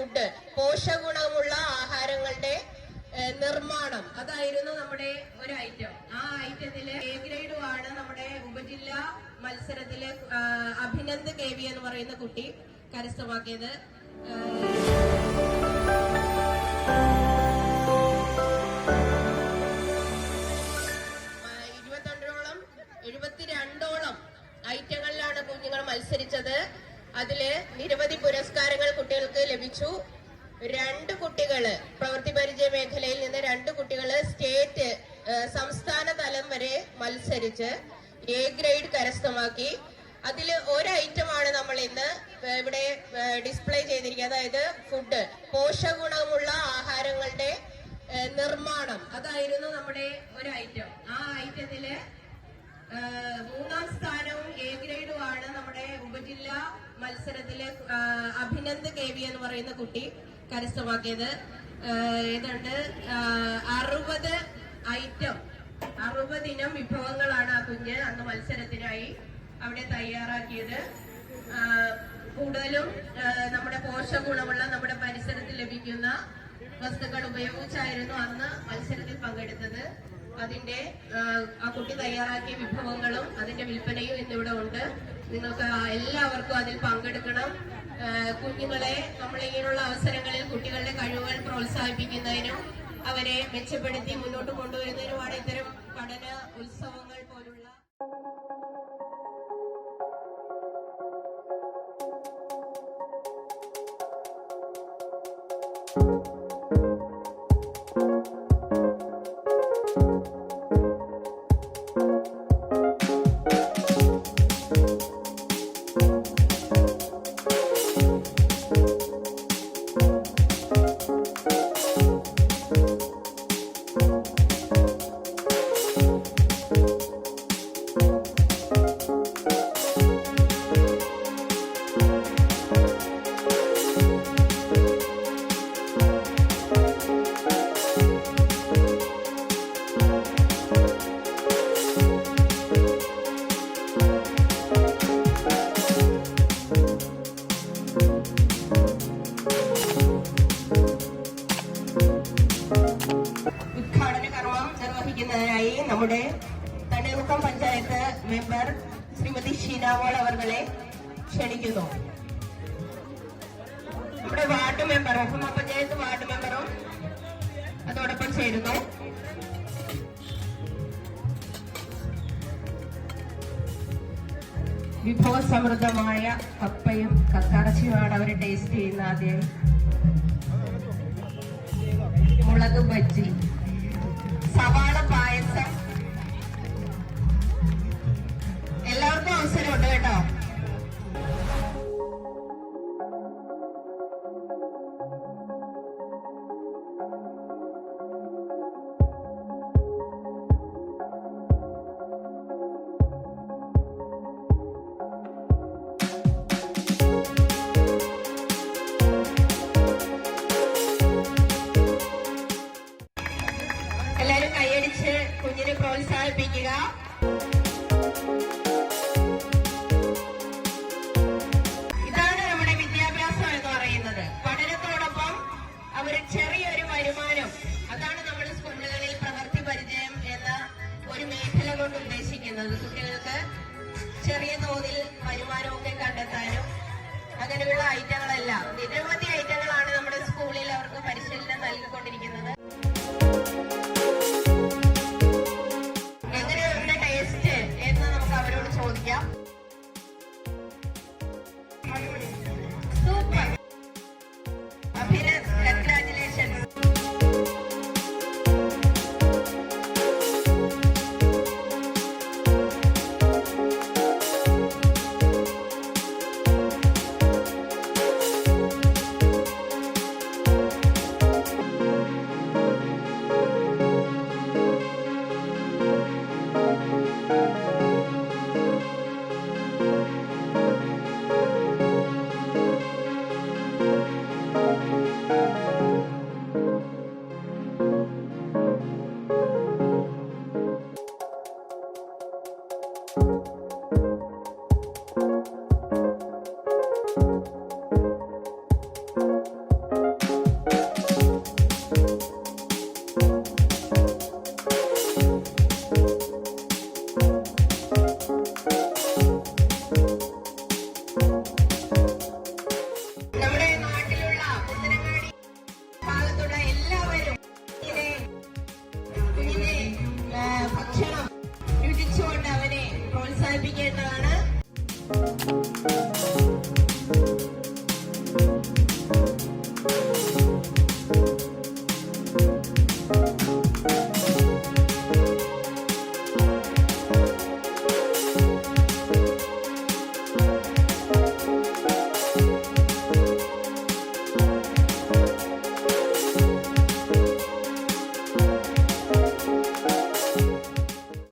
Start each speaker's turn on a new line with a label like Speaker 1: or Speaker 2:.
Speaker 1: Food പോഷകഗുണമുള്ള ആഹാരങ്ങളുടെ നിർമ്മാണം. അതായിരുന്നു നമ്മുടെ ഒരു ഐറ്റം ആ ഐറ്റത്തിലെ എ ഗ്രേഡും ആണ് നമ്മുടെ ഉപജില്ലാ മത്സരത്തിലെ അഭിനന്ദ് കെ വി എന്ന് പറയുന്ന കുട്ടി കരസ്ഥമാക്കിയത്. ഇരുപത്തിരണ്ടോളം ഐറ്റങ്ങളിലാണ് കുഞ്ഞുങ്ങൾ മത്സരിച്ചത്. അതിൽ നിരവധി പുരസ്കാരങ്ങൾ കുട്ടികൾക്ക് ലഭിച്ചു. രണ്ട് കുട്ടികൾ പ്രവൃത്തി പരിചയ മേഖലയിൽ നിന്ന് രണ്ട് കുട്ടികൾ സ്റ്റേറ്റ് സംസ്ഥാന തലം വരെ മത്സരിച്ച് എ ഗ്രേഡ് കരസ്ഥമാക്കി. അതിൽ ഒരു ഐറ്റമാണ് നമ്മൾ ഇന്ന് ഇവിടെ ഡിസ്പ്ലേ ചെയ്തിരിക്കുന്നത് അതായത് ഫുഡ് പോഷകഗുണമുള്ള ആഹാരങ്ങളുടെ നിർമ്മാണം. അതായിരുന്നു നമ്മുടെ ഒരു ഐറ്റം ആ ഐറ്റത്തിൽ മൂന്നാം സ്ഥാനവും എ ഗ്രേഡും മത്സരത്തിൽ അഭിനന്ദ് കെ വി എന്ന് പറയുന്ന കുട്ടി കരസ്ഥമാക്കിയത്. ഏതാണ്ട് അറുപത് ഐറ്റം അറുപതിനം വിഭവങ്ങളാണ് ആ കുഞ്ഞ് അന്ന് മത്സരത്തിനായി അവിടെ തയ്യാറാക്കിയത്. കൂടുതലും നമ്മുടെ പോഷകഗുണമുള്ള നമ്മുടെ പരിസരത്തിൽ ലഭിക്കുന്ന വസ്തുക്കൾ ഉപയോഗിച്ചായിരുന്നു അന്ന് മത്സരത്തിൽ പങ്കെടുത്തത്. അതിന്റെ ആ കുട്ടി തയ്യാറാക്കിയ വിഭവങ്ങളും അതിന്റെ വിൽപ്പനയും ഇന്നിവിടെ ഉണ്ട്. നിങ്ങൾക്ക് എല്ലാവർക്കും അതിൽ പങ്കെടുക്കണം. കുഞ്ഞുങ്ങളെ നമ്മൾ ഇങ്ങനെയുള്ള അവസരങ്ങളിൽ കുട്ടികളുടെ കഴിവുകൾ പ്രോത്സാഹിപ്പിക്കുന്നതിനും അവരെ മെച്ചപ്പെടുത്തി മുന്നോട്ട് കൊണ്ടുവരുന്നതിനുമാണ് ഇത്തരം പഠന ഉത്സവങ്ങൾ പോലുള്ള ഉദ്ഘാടന നിർവഹിക്കുന്നതിനായി നമ്മുടെ തണ്ണീർമുക്കം പഞ്ചായത്ത് മെമ്പർ ശ്രീമതി ഷീനാമോൾ അവർകളെ ക്ഷണിക്കുന്നു. നമ്മുടെ വാർഡ് മെമ്പർ ഒഹമ്മ പഞ്ചായത്ത് വാർഡ് മെമ്പറും അതോടൊപ്പം ചേരുന്നു. വിഭവസമൃദ്ധമായ കപ്പയും കക്കറച്ചിയുമാണ് അവർ ടേസ്റ്റ് ചെയ്യുന്ന ആദ്യം. മുളക് ബജ്ജി. സവാള പായസം. എല്ലാവർക്കും അവസരമുണ്ട് കേട്ടോ. ചെയ്യുന്നത്. കുട്ടികൾക്ക് ചെറിയ തോതിൽ വരുമാനമൊക്കെ കണ്ടെത്താനും അങ്ങനെയുള്ള ഐറ്റങ്ങളെല്ലാം നിരവധി ഐറ്റങ്ങളാണ് നമ്മുടെ സ്കൂളിൽ അവർക്ക് പരിശീലനം നൽകിക്കൊണ്ടിരിക്കുന്നത്.